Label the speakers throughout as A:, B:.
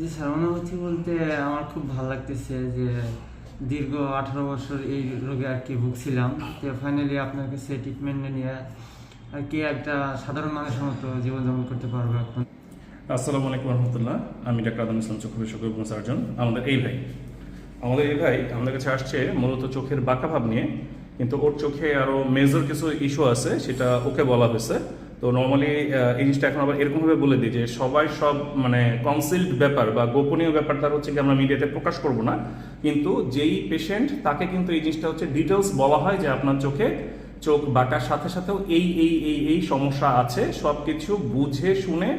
A: জি sir অনুভূতি বলতে আমার খুব ভালো লাগতেছে যে দীর্ঘ আঠারো বছর এই রোগে আর কি ভুগছিলাম। তো ফাইনালি আপনার কাছে ট্রিটমেন্ট নিয়ে আর কি একটা সাধারণ মানুষের মতো জীবনযাপন করতে পারব এখন।
B: আসসালামু আলাইকুম রহমতুল্লাহ। আমি ডাক্তার আদম ইসলাম চক্ষু বিশেষজ্ঞ এবং সার্জন। আমাদের এই ভাই। আমাদের এই ভাই আমাদের কাছে আসছে মূলত চোখের বাঁকা ভাব নিয়ে, কিন্তু ওর চোখে আরও মেজর কিছু ইস্যু আছে, সেটা ওকে বলা হয়েছে। তো নর্মালি এই জিনিসটা এখন আবার এরকমভাবে বলে দিই যে সবাই সব মানে কনসিল্ড ব্যাপার বা গোপনীয় ব্যাপার, তার হচ্ছে কি আমরা মিডিয়াতে প্রকাশ করব না। কিন্তু যেই পেশেন্ট তাকে কিন্তু এই জিনিসটা হচ্ছে ডিটেলস বলা হয় যে আপনার চোখে চোখ বাঁকার সাথে সাথেও এই এই এই এই সমস্যা আছে। সব কিছু বুঝে, শুনে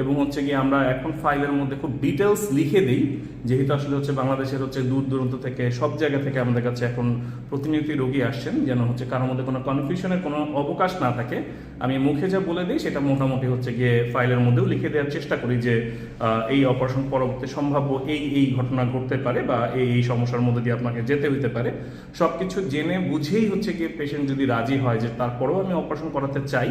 B: এবং হচ্ছে গিয়ে আমরা এখন ফাইলের মধ্যে খুব ডিটেলস লিখে দিই, যেহেতু আসলে হচ্ছে বাংলাদেশের হচ্ছে দূর দূরান্ত থেকে, সব জায়গা থেকে আমাদের কাছে এখন প্রতিনিয়তই রোগী আসছেন, যেন হচ্ছে কারোর মধ্যে কোনো কনফিউশনের কোনো অবকাশ না থাকে। আমি মুখে যা বলে দিই, সেটা মোটামুটি হচ্ছে গিয়ে ফাইলের মধ্যেও লিখে দেওয়ার চেষ্টা করি যে এই অপারেশন পরবর্তী সম্ভাব্য এই এই ঘটনা ঘটতে পারে বা এই এই সমস্যার মধ্যে দিয়ে আপনাকে যেতে হইতে পারে। সব কিছু জেনে বুঝেই হচ্ছে গিয়ে পেশেন্ট যদি রাজি হয় যে, তারপরেও আমি অপারেশন করাতে চাই,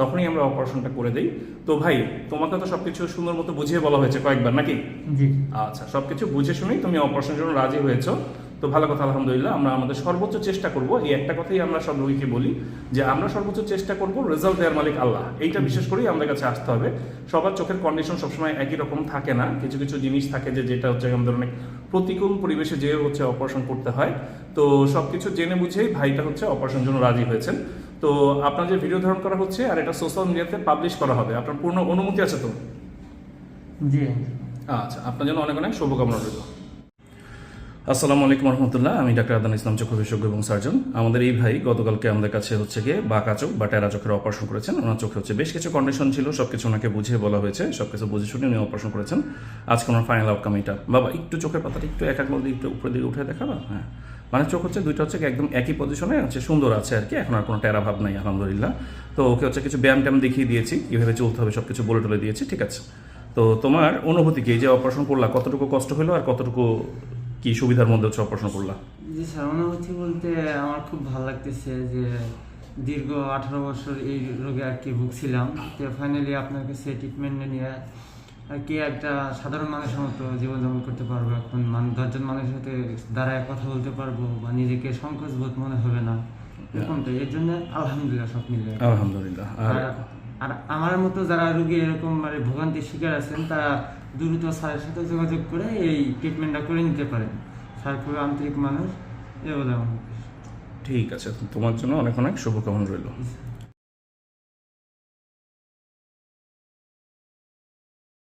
B: তখনই আমরা অপারেশনটা করে দিই। তো ভাই, তোমাকে তো সবকিছু সুন্দর মতো বুঝিয়ে বলা হয়েছে কয়েকবার নাকি?
A: জি।
B: আচ্ছা সবকিছু বুঝে শুনেই তুমি অপারেশনের জন্য রাজি হয়েছো। তো ভালো কথা আলহামদুলিল্লাহ আমরা আমাদের সর্বোচ্চ চেষ্টা করব এই একটা কথাই আমরা সব রোগীকে বলি যে আমরা সর্বোচ্চ চেষ্টা করব রেজাল্ট দেওয়ার মালিক আল্লাহ। এইটা বিশেষ করেই আমাদের কাছে আসতে হবে। সবার চোখের কন্ডিশন সবসময় একই রকম থাকে না। কিছু কিছু জিনিস থাকে যে যেটা হচ্ছে আমাদের অনেক প্রতিকূল পরিবেশে যে হচ্ছে অপারেশন করতে হয়। তো সবকিছু জেনে বুঝেই ভাইটা হচ্ছে অপারেশনের জন্য রাজি হয়েছেন। তো আপনার যে ভিডিও ধারণ করা হচ্ছে আর এটা সোশ্যাল মিডিয়াতে পাবলিশ করা হবে আপনার পূর্ণ অনুমতি আছে তো?
A: জি।
B: আচ্ছা আপনার জন্য অনেক অনেক শুভকামনা রইল। আসসালামু আলাইকুম রহমতুল্লাহ আমি ডাক্তার আদান ইসলাম চক্ষু বিশেষজ্ঞ এবং সার্জন। আমাদের এই ভাই গতকালকে আমাদের কাছে হচ্ছে গিয়ে বাঁকা চোখ বা টেরা চোখের অপারেশন করেছেন। ওনার চোখে হচ্ছে বেশ কিছু কন্ডিশন ছিল সব কিছু ওনাকে বুঝিয়ে বলা হয়েছে সব কিছু বুঝে শুনে উনি অপারেশন করেছেন। আজকে ওনার ফাইনাল আউটকাম এটা। বাবা একটু চোখের পাতাটা একটু এক এক একটু উপরের দিকে উঠে দেখাবা? হ্যাঁ। মানে চোখ হচ্ছে দুইটা হচ্ছে একদম একই পজিশনে হচ্ছে সুন্দর আছে আর কি। এখন আর কোনো টেরা ভাব নাই, আলহামদুলিল্লাহ। তো ওকে হচ্ছে কিছু ব্যায়াম ট্যাম দেখিয়ে দিয়েছি, কীভাবে চলতে হবে সব কিছু বলে টলে দিয়েছি, ঠিক আছে? তো তোমার অনুভূতি কি? এই যে অপারেশন করলা, কতটুকু কষ্ট হলো আর কতটুকু কি সুবিধার মধ্যে হচ্ছে অপারেশন করলা?
A: জি স্যার, অনুভূতি বলতে আমার খুব ভালো লাগতেছে যে দীর্ঘ আঠারো বছর এই রোগে আর কি ভুগছিলাম। তো ফাইনালি আপনার কাছে ট্রিটমেন্ট নিয়ে কি একটা সাধারণ মানুষের মতো জীবনযাপন করতে পারব? এখন মান দশজন মানুষের সাথে দাঁড়ায় কথা বলতে পারব বা নিজেকে সংকোচ বোধ মনে হবে না। এরকমটা এর জন্য আলহামদুলিল্লাহ সব মিলে
B: আলহামদুলিল্লাহ আর
A: আমার মতো যারা রোগী এরকম মানে ভোগান্তির শিকার আছেন তারা দ্রুত স্যারের সাথে যোগাযোগ করে এই ট্রিটমেন্টটা করে নিতে পারেন। স্যার খুবই আন্তরিক মানুষ এ বলে
B: ঠিক আছে তোমার জন্য অনেক অনেক শুভকামনা রইল।